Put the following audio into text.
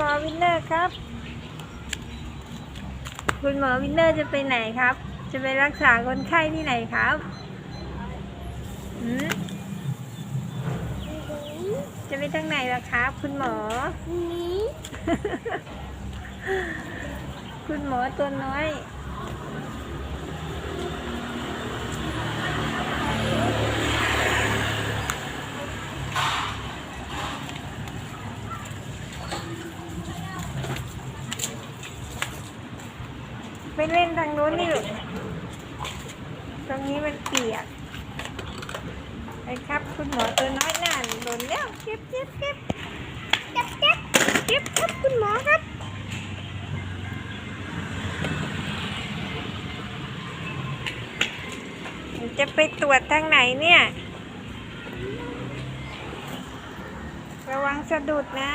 หมอวินเนอร์ครับ คุณหมอวินเนอร์จะไปไหนครับ จะไปรักษาคนไข้ที่ไหนครับหืมจะไปทางไหนล่ะครับ คุณหมอนี้คุณหมอตัวน้อย ไปเล่นทางโน้นนี่ลูกตรงนี้มันเปียกไปครับคุณหมอตัวน้อยนั่นโดนแล้วเก็บเก็บเก็บเก็บเก็บเก็บครับคุณหมอครับจะไปตรวจทางไหนเนี่ย ระวังสะดุดนะ